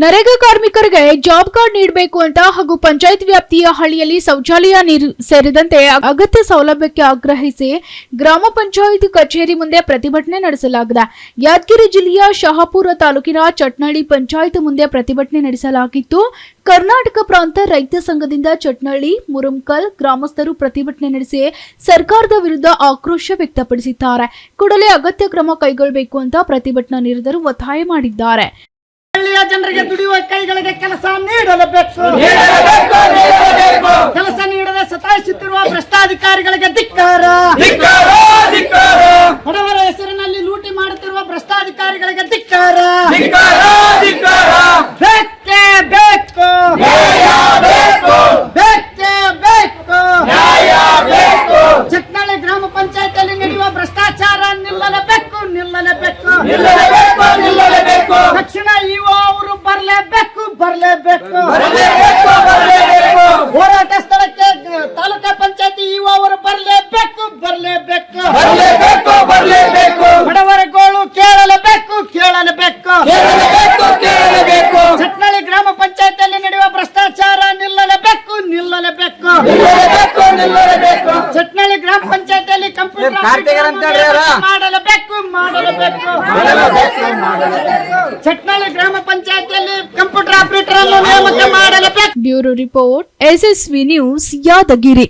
ನರೇಗಾ ಕಾರ್ಮಿಕರಿಗೆ job card ನೀಡಬೇಕು ಅಂತ ಹಾಗೂ ಪಂಚಾಯತ್ ವ್ಯಾಪ್ತಿಯ ಹಳ್ಳಿಯಲ್ಲಿ ಶೌಚಾಲಯ ನೀರು ಸೇರಿದಂತೆ ಅಗತ್ಯ ಸೌಲಭ್ಯಕ್ಕೆ ಆಗ್ರಹಿಸಿ ಗ್ರಾಮ ಪಂಚಾಯತ್ ಕಚೇರಿ ಮುಂದೆ ಪ್ರತಿಭಟನೆ ನಡೆಸಲಾಗಿದೆ. ಯಾದಗಿರಿ ಜಿಲ್ಲೆಯ ಶಹಾಪುರ ತಾಲೂಕಿನ ಚಟ್ನಳ್ಳಿ ಪಂಚಾಯತ್ ಮುಂದೆ ಪ್ರತಿಭಟನೆ ನಡೆಸಲಾಗಿತ್ತು. ಕರ್ನಾಟಕ ಪ್ರಾಂತ ರೈತ ಸಂಘದಿಂದ ಚಟ್ನಳ್ಳಿ ಮುರುಮ್ಕಲ್ ಗ್ರಾಮಸ್ಥರು ಪ್ರತಿಭಟನೆ ನಡೆಸಿ ಸರ್ಕಾರದ ವಿರುದ್ಧ ಆಕ್ರೋಶ ವ್ಯಕ್ತಪಡಿಸಿದ್ದಾರೆ. ಕೂಡಲೇ ಅಗತ್ಯ ಕ್ರಮ ಕೈಗೊಳ್ಳಬೇಕು ಅಂತ ಪ್ರತಿಭಟನಾ ನಿರತರು ಒತ್ತಾಯ ಮಾಡಿದ್ದಾರೆ. ಹಳ್ಳಿಯ ಜನರಿಗೆ ದುಡಿಯುವ ಕೈಗಳಿಗೆ ಕೆಲಸ ನೀಡಲೇಬೇಕು. ಕೆಲಸ ನೀಡದೆ ಸತಾಯಿಸುತ್ತಿರುವ ಭ್ರಷ್ಟಾಧಿಕಾರಿಗಳಿಗೆ ಧಿಕ್ಕಾರ. ಬಡವರ ಹೆಸರಿನಲ್ಲಿ ಲೂಟಿ ಮಾಡುತ್ತಿರುವ ಭ್ರಷ್ಟಾಧಿಕಾರಿಗಳಿಗೆ ಧಿಕ್ಕಾರ. ಬೇಕೇ ಬೇಕು. ಬೇಕೇ. ಬೇಕು ಚಿಕ್ಕಳ್ಳಿ ಗ್ರಾಮ ಪಂಚಾಯತಿಯಲ್ಲಿ ನಡೆಯುವ ಭ್ರಷ್ಟಾಚಾರ ನಿಲ್ಲಲೇಬೇಕು ನಿಲ್ಲಲೇಬೇಕು. ನಿಲ್ಲಲೇಬೇಕು ಇಒ ಅವರು ಬರಲೇಬೇಕು ಬರಲೇಬೇಕು ಹೋರಾಟ ಚಟ್ನಳ್ಳಿ ಗ್ರಾಮ ಪಂಚಾಯತಿಯಲ್ಲಿ ಕಂಪ್ಯೂಟರ್. ಮಾಡಲೇಬೇಕು ಮಾಡಲೇಬೇಕು. ಚಟ್ನಳ್ಳಿ ಗ್ರಾಮ ಪಂಚಾಯತಿಯಲ್ಲಿ ಕಂಪ್ಯೂಟರ್ ಆಪರೇಟರ್ ಅನ್ನು ನೇಮಕ ಮಾಡಲೇಬೇಕು. Bureau report SSV news Yadgiri.